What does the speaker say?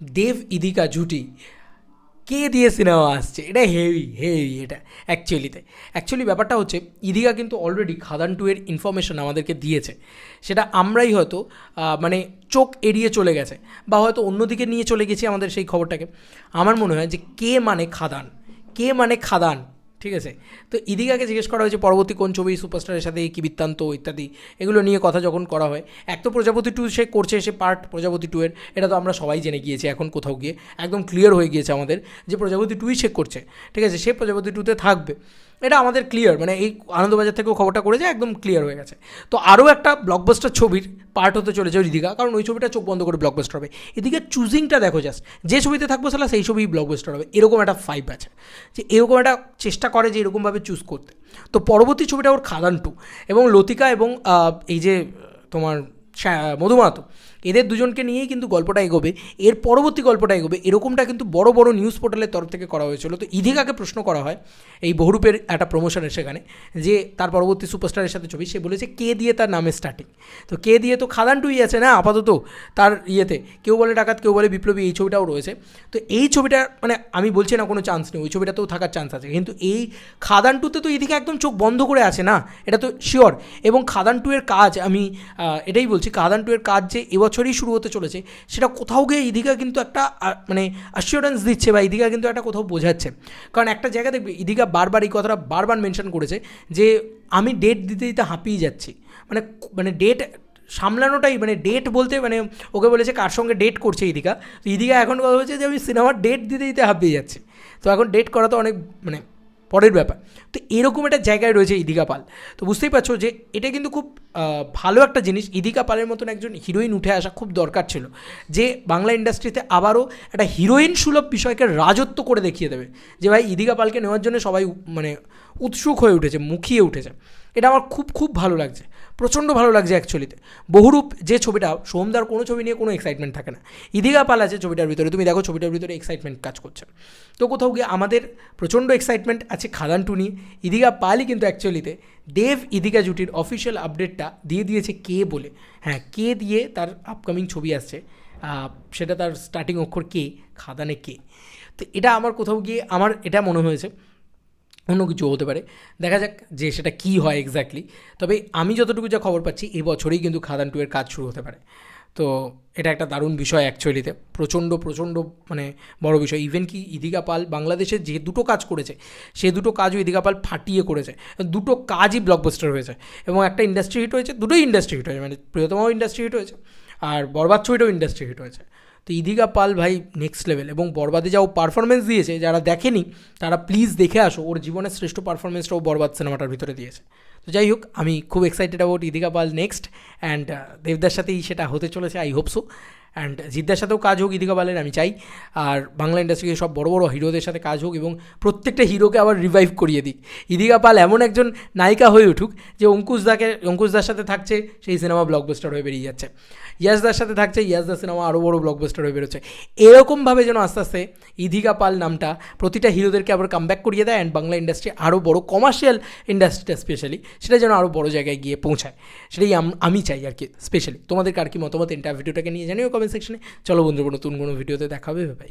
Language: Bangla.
দেব ইদিকা জুটি। কে দিয়ে সিনেমা আসছে? এটা হেভি হেভি এটা অ্যাকচুয়ালিতে অ্যাকচুয়ালি ব্যাপারটা হচ্ছে, ইদিকা কিন্তু অলরেডি খাদান টু এর ইনফরমেশন আমাদেরকে দিয়েছে। সেটা আমরাই হয়তো মানে চোখ এড়িয়ে চলে গেছে, বা হয়তো অন্যদিকে নিয়ে চলে গেছি আমাদের সেই খবরটাকে। আমার মনে হয় যে কে মানে খাদান? কে মানে খাদান? ঠিক আছে? তো ইদিকাকে জিজ্ঞেস করা হয়েছে, পরবর্তী কোন ছবি সুপারস্টারের সাথে কী বৃত্তান্ত ইত্যাদি? এগুলো নিয়ে কথা যখন করা হয়, এক তো প্রজাপতি টু সে করছে, সে পার্ট প্রজাপতি টু এর, এটা তো আমরা সবাই জেনে গিয়েছি এখন কোথাও গিয়ে, একদম ক্লিয়ার হয়ে গিয়েছে আমাদের যে প্রজাপতি টুই সে করছে। ঠিক আছে? সে প্রজাপতি টুতে থাকবে। এটা আমাদের ক্লিয়ার মানে এই আনন্দবাজার থেকেও খবরটা করেছে, একদম ক্লিয়ার হয়ে গেছে। তো আরও একটা ব্লকবাস্টার ছবির পার্ট হতে চলেছে ঋদিকা কারণ ওই ছবিটা চোখ বন্ধ করে ব্লকবাস্টার হবে। এদিকে চুজিংটা দেখো জাস্ট যে ছবিতে থাকব সালা, সেই ছবিই ব্লকবাস্টার হবে। এরকম একটা ফাইভ আছে, যে এরকম একটা চেষ্টা করে যে এরকমভাবে চুজ করতে। তো পরবর্তী ছবিটা ওর খাদান টু এবং লতিকা এবং এই যে, তোমার মধুমাতো এদের দুজনকে নিয়েই কিন্তু গল্পটা এগোবে। এর পরবর্তী গল্পটা এগোবে। এরকমটা কিন্তু বড় বড় নিউজ পোর্টালের তরফ থেকে করা হয়েছিল। তো ইধিকাকে প্রশ্ন করা হয় এই বহুরূপের একটা প্রমোশনের সেখানে, যে তার পরবর্তী সুপারস্টারের সাথে ছবি, সে বলেছে, কে দিয়ে তার নামে স্টার্টিং তো কে দিয়ে তো খাদান টুই আছে না, আপাতত তার ইয়েতে। কেউ বলে ডাকাত, কেউ বলে বিপ্লবী, এই ছবিটাও রয়েছে। তো এই ছবিটা মানে আমি বলছি না কোনো চান্স নেই, ওই ছবিটাতেও থাকার চান্স আছে। কিন্তু এই খাদান টুতে তো এদিকে একদম চোখ বন্ধ করে আছে না, এটা তো শিওর এবং খাদান টু এর কাজ আমি এটাই বলছি খাদান টু এর কাজ যে এবছরই শুরু হতে চলেছে, সেটা কোথাও গিয়ে ইদিকা কিন্তু একটা মানে অ্যাসিওরেন্স দিচ্ছে বা ইদিকা কিন্তু একটা কোথাও বোঝাচ্ছে। কারণ একটা জায়গা দেখবে ইদিকা বারবার এই কথাটা বারবার মেনশন করেছে যে আমি ডেট দিতে দিতে হাঁপিয়ে যাচ্ছি। মানে মানে ডেট সামলানোটাই মানে ডেট বলতে মানে ওকে বলেছে কার সঙ্গে ডেট করছে ইদিকা তো ইদিকা এখন কথা হচ্ছে যে আমি সিনেমার ডেট দিতে দিতে হাঁপিয়ে যাচ্ছি। তো এখন ডেট করা তো অনেক মানে পরের ব্যাপার। তো এরকম একটা জায়গায় রয়েছে ইদিকা পাল। তো বুঝতেই পারছ যে এটা কিন্তু খুব ভালো একটা জিনিস। ইদিকা পালের মতন একজন হিরোইন উঠে আসা খুব দরকার ছিল, যে বাংলা ইন্ডাস্ট্রিতে আবারও একটা হিরোইন সুলভ বিষয়কে রাজত্ব করে দেখিয়ে দেবে। যে ভাই, ইদিকা পালকে নেওয়ার জন্য সবাই মানে উৎসুক হয়ে উঠেছে, মুখিয়ে উঠেছে। এটা আমার খুব খুব ভালো লাগছে। প্রচণ্ড ভালো লাগছে অ্যাকচুয়ালিতে বহুরূপ যে ছবিটা, সোমদার কোনো ছবি নিয়ে কোনো এক্সাইটমেন্ট থাকে না। ইদিকা পাল আছে ছবিটার ভিতরে, তুমি দেখো ছবিটার ভিতরে এক্সাইটমেন্ট কাজ করছে। তো কোথাও গিয়ে আমাদের প্রচণ্ড এক্সাইটমেন্ট আছে খাদান টু নিয়ে ইদিকা পালই কিন্তু অ্যাকচুয়ালিতে দেব ইদিকা জুটির অফিসিয়াল আপডেটটা দিয়ে দিয়েছে কে বলে। হ্যাঁ কে দিয়ে তার আপকামিং ছবি আসছে সেটা তার স্টার্টিং অক্ষর কে, খাদানে কে। তো এটা আমার কোথাও গিয়ে, আমার এটা মনে হয়েছে। অন্য কিছু হতে পারে। দেখা যাক যে সেটা কী হয় এক্স্যাক্টলি তবে আমি যতটুকু যা খবর পাচ্ছি এই বছরেই কিন্তু খাদান টু এর কাজ শুরু হতে পারে। তো এটা একটা দারুণ বিষয় অ্যাকচুয়ালিতে প্রচণ্ড প্রচণ্ড মানে বড় বিষয়। ইভেন কি ইদিকা পাল বাংলাদেশে যে দুটো কাজ করেছে, সে দুটো কাজও ইদিকা পাল ফাটিয়ে করেছে। দুটো কাজই ব্লকবাস্টার হয়েছে। এবং একটা ইন্ডাস্ট্রি হিট হয়েছে, দুটোই ইন্ডাস্ট্রি হিট হয়েছে। মানে প্রিয়তমাও ইন্ডাস্ট্রি হিট হয়েছে, আর বরবাদ ছবিটাও ইন্ডাস্ট্রি হিট হয়েছে। তো ইদিকা পাল ভাই নেক্সট লেভেল এবং বরবাদে যা ও পারফরমেন্স দিয়েছে, যারা দেখেনি, তারা প্লিজ দেখে আসো, ওর জীবনের শ্রেষ্ঠ পারফরমেন্সটা ও বরবাদ সিনেমাটার ভিতরে দিয়েছে। তো যাই হোক, আমি খুব excited about Idika Pal next and দেবদার সাথেই সেটা হতে চলেছে আই হোপ সো অ্যান্ড জিদ্দার সাথেও কাজ হোক, ইদিকা পালের আমি চাই। আর বাংলা ইন্ডাস্ট্রিতে সব বড় বড় হিরোদের সাথে কাজ হোক এবং প্রত্যেকটা হিরোকে আবার রিভাইভ করিয়ে দিক। ইদিকা পাল এমন একজন নায়িকা হয়ে উঠুক যে অঙ্কুশ দাকে, অঙ্কুশ দার সাথে থাকছে, সেই সিনেমা ব্লকবাস্টার হয়ে বেরিয়ে যাচ্ছে। ইয়াসদার সাথে থাকছে ইয়াসদার সিনেমা আরও বড় ব্লকবাস্টার হয়ে বেরোচ্ছে। এরকমভাবে যেন আস্তে আস্তে ইদিকা পাল নামটা প্রতিটা হিরোদেরকে আবার কামব্যাক করিয়ে দেয় অ্যান্ড বাংলা ইন্ডাস্ট্রি আরও বড় কমার্শিয়াল ইন্ডাস্ট্রিটা স্পেশালি সেটা যেন আরও বড় জায়গায় গিয়ে পৌঁছায়। সেটাই আম- চাই আর কি স্পেশালি তোমাদের কার কি মতামত এন্টার ভিডিওটাকে নিয়ে জানিও কমেন্ট সেকশনে চলো বন্ধু নতুন কোনো ভিডিওতে দেখাবে ভাই